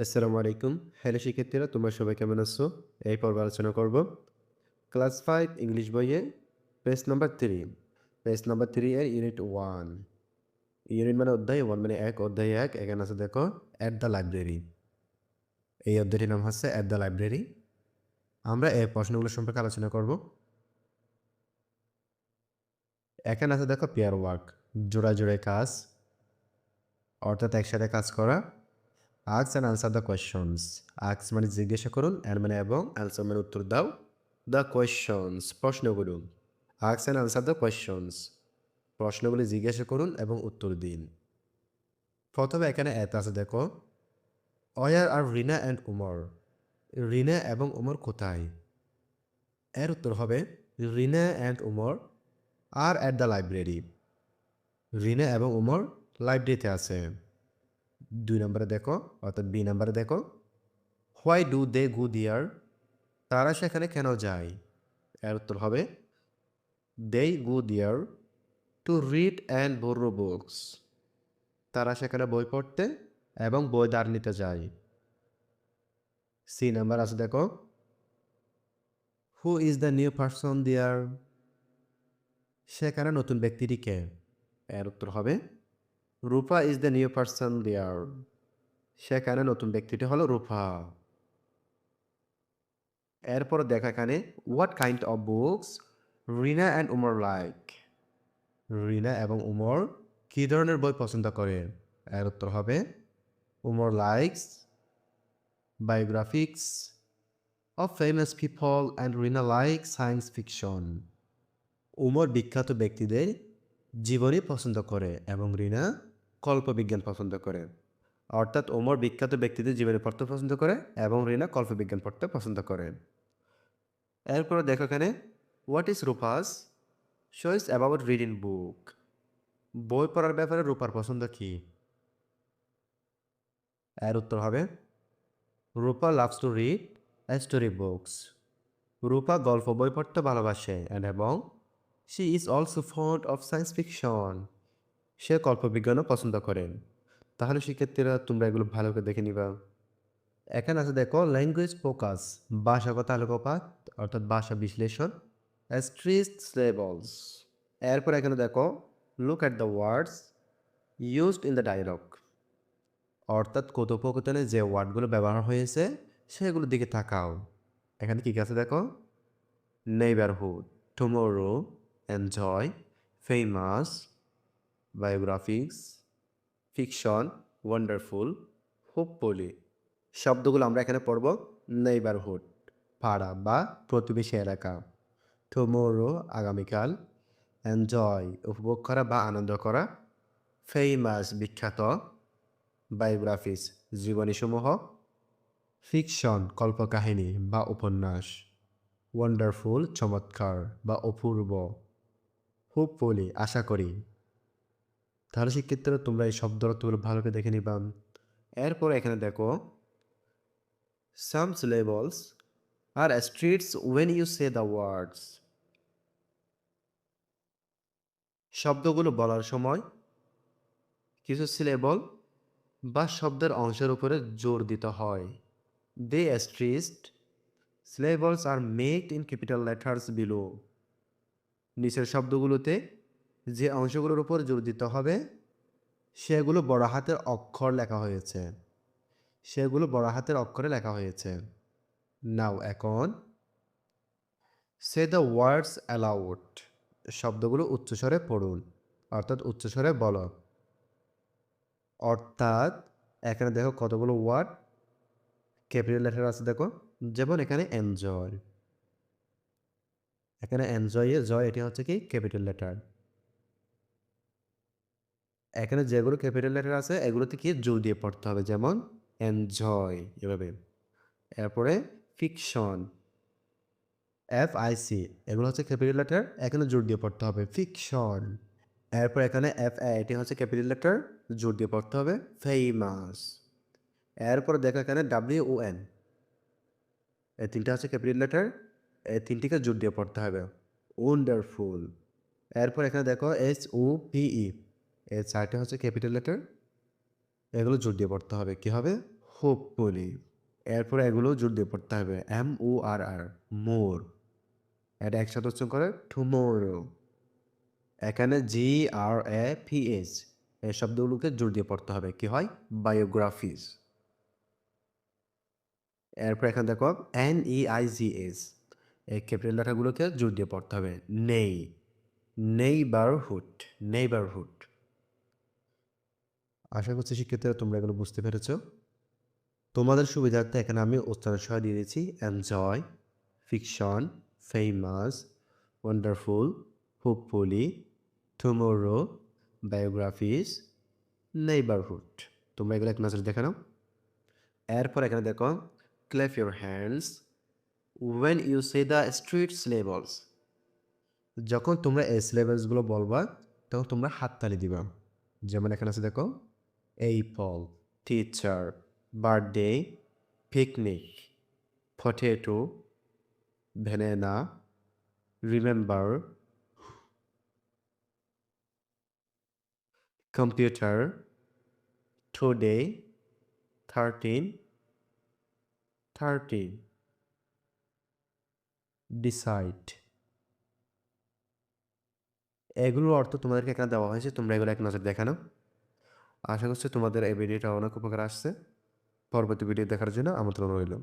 আসসালামু আলাইকুম। হ্যালো শিক্ষার্থীরা, তোমরা সবাই কেমন আছো? এই পর্বে আলোচনা করব। ক্লাস ফাইভ, ইংলিশ বইয়ে page number three. Page number three এর ইউনিট ওয়ান। ইউনিট মানে অধ্যায়, ওয়ান মানে এক, অধ্যায় এক। এখানে আছে দেখো অ্যাট দ্য লাইব্রেরি এই অধ্যায়টির নাম হচ্ছে অ্যাট দ্য লাইব্রেরি আমরা এই প্রশ্নগুলো সম্পর্কে আলোচনা করব। এখানে আছে দেখো পেয়ার ওয়ার্ক জোড়া জোড়ে কাজ, অর্থাৎ একসাথে কাজ করা। আক্স অ্যান্ড আনসার দ্য কোয়েশনস আক্স মানে জিজ্ঞাসা করুন অ্যান্ড মানে এবং অ্যান্সার মানে উত্তর দাও দ্য কোয়েশনস প্রশ্নগুলো। আক্স অ্যান্ড আনসার দ্য কোয়েশনস প্রশ্নগুলি জিজ্ঞাসা করুন এবং উত্তর দিন। প্রথমে এখানে এত আছে, দেখো where are Rina and Umar Rina এবং উমর কোথায়? এর উত্তর হবে Rina and Umar are at the library Rina এবং উমর লাইব্রেরিতে আছে। দুই নম্বরে দেখো, অর্থাৎ বি নম্বরে দেখো। হোয়াই ডু দে গু দিয়ার তারা সেখানে কেন যায়? এর উত্তর হবে they go there to read and borrow books তারা সেখানে বই পড়তে এবং বই দাঁড় নিতে যায়। সি নাম্বার আছে দেখো। Who is the new person there সেখানে নতুন ব্যক্তিটি কে? এর উত্তর হবে Rupa is the new person there সেখানে নতুন ব্যক্তিটি হলো রূপা। এরপর দেখা এখানে what kind of books Rina and Umar like Rina এবং উমর কী ধরনের বই পছন্দ করে? এর উত্তর হবে Umar likes biographies of famous people and Rina like science fiction Umar বিখ্যাত ব্যক্তিদের জীবনী পছন্দ করে এবং রিনা কল্পবিজ্ঞান পছন্দ করে। অর্থাৎ ওমর বিখ্যাত ব্যক্তিদের জীবনী পড়তে পছন্দ করে এবং রিনা কল্পবিজ্ঞান পড়তে পছন্দ করে। এরপরে দেখো এখানে what is Rupa's choice about reading book বই পড়ার ব্যাপারে রূপার পছন্দ কি? এর উত্তর হবে, Rupa loves to read story books Rupa গল্প বই পড়তে ভালোবাসে and এবং she is also fond of science fiction সে কল্পবিজ্ঞানও পছন্দ করেন। তাহলে শিক্ষার্থীরা তোমরা এগুলো ভালো করে দেখে নিবা। এখানে আছে দেখো ল্যাঙ্গুয়েজ ফোকাস ভাষাগত আলোকপাত, অর্থাৎ ভাষা বিশ্লেষণ স্ট্রিস্ট লেবলস এরপর এখানে দেখো look at the words used in the dialogue অর্থাৎ কথোপকথনে যে ওয়ার্ডগুলো ব্যবহার হয়েছে, সেগুলোর দিকে তাকাও। এখানে কী আছে দেখো? Neighbourhood tomorrow enjoy famous biographies fiction wonderful hopefully শব্দগুলো আমরা এখানে পড়ব নেইবারহুড পাড়া বা প্রতিবেশী এলাকা। টুমোরো আগামীকাল এনজয় উপভোগ করা বা আনন্দ করা। ফেমাস বিখ্যাত বায়োগ্রাফিস জীবনীসমূহ। ফিকশন কল্পকাহিনী বা উপন্যাস। ওয়ান্ডারফুল চমৎকার বা অপূর্ব। হোপফুলি আশা করি। তাহলে শিক্ষার্থীরা তোমরা এই শব্দ অর্থগুলো ভালো করে দেখে নিবা। এরপর এখানে দেখো some syllables are stressed when you say the words শব্দগুলো বলার সময় কিছু সিলেবল বা শব্দের অংশের উপরে জোর দিতে হয়। The stressed syllables are made in capital letters below নিচের শব্দগুলোতে যে অংশগুলোর উপর জোর দিতে হবে, সেগুলো বড় হাতের অক্ষর লেখা হয়েছে। সেগুলো বড় হাতের অক্ষরে লেখা হয়েছে। নাও এখন সে দ্য ওয়ার্ডস অ্যালাউড শব্দগুলো উচ্চস্বরে পড়ুন, অর্থাৎ উচ্চস্বরে বলো। অর্থাৎ, এখানে দেখো কতগুলো ওয়ার্ড ক্যাপিটাল লেটার আছে দেখো, যেমন এখানে এনজয় এখানে এনজয়ে জয় এটি হচ্ছে কি? ক্যাপিটাল লেটার এখানে যেগুলো ক্যাপিটাল লেটার আছে, এগুলোতে কি জোর দিয়ে পড়তে হবে? যেমন এনজয় এভাবে। এরপরে ফিকশন এফ আই সি এগুলো হচ্ছে ক্যাপিটাল লেটার এখানে জোর দিয়ে পড়তে হবে। ফিকশন এরপর এখানে এফ এটি হচ্ছে ক্যাপিটাল লেটার জোর দিয়ে পড়তে হবে। ফেমাস এরপর দেখো এখানে ডাব্লিউ ও এন এই তিনটা হচ্ছে ক্যাপিটাল লেটার এই তিনটিকে জোর দিয়ে পড়তে হবে। ওয়ান্ডারফুল এরপর এখানে দেখো এস ও পিই এই চারটে হচ্ছে ক্যাপিটাল লেটার এগুলো জোর দিয়ে পড়তে হবে। কি হবে? হোপফুলি এরপর এগুলো জোর দিয়ে পড়তে হবে। এম ও আর আর মোর এটা একসাথে উচ্চারণ করে টুমোরো এখানে জি আর এ পি এস এই শব্দগুলোকে জোর দিয়ে পড়তে হবে। কি হয়? বায়োগ্রাফিস এরপর এখানে দেখো N E I G S এই ক্যাপিটাল লেটারগুলোকে জোর দিয়ে পড়তে হবে। নেই নেইবারহুড নেইবারহুড আশা করছি শিক্ষার্থীরা তোমরা এগুলো বুঝতে পেরেছ। তোমাদের সুবিধার্থে এখানে আমি উচ্চারণ সহ দিয়ে দিয়েছি enjoy fiction famous wonderful hopefully tomorrow biographies neighbourhood তোমরা এগুলো এক নজরে দেখে নাও। এরপর এখানে দেখো clap your hands when you say the stressed syllables যখন তোমরা এই সিলেবাসগুলো বলবা, তখন তোমরা হাততালি দিবা। যেমন এখানে আছে দেখো pal teacher birthday picnic potato banana remember computer today thirteen thirteen decide এগুলোর অর্থ তোমাদেরকে এখানে দেওয়া হয়েছে, তোমরা এগুলো এক নজর দেখানো আশা করছি তোমাদের এই ভিডিওটা অনেক উপকার আসছে। পরবর্তী ভিডিও দেখার জন্য আমন্ত্রণ রইল।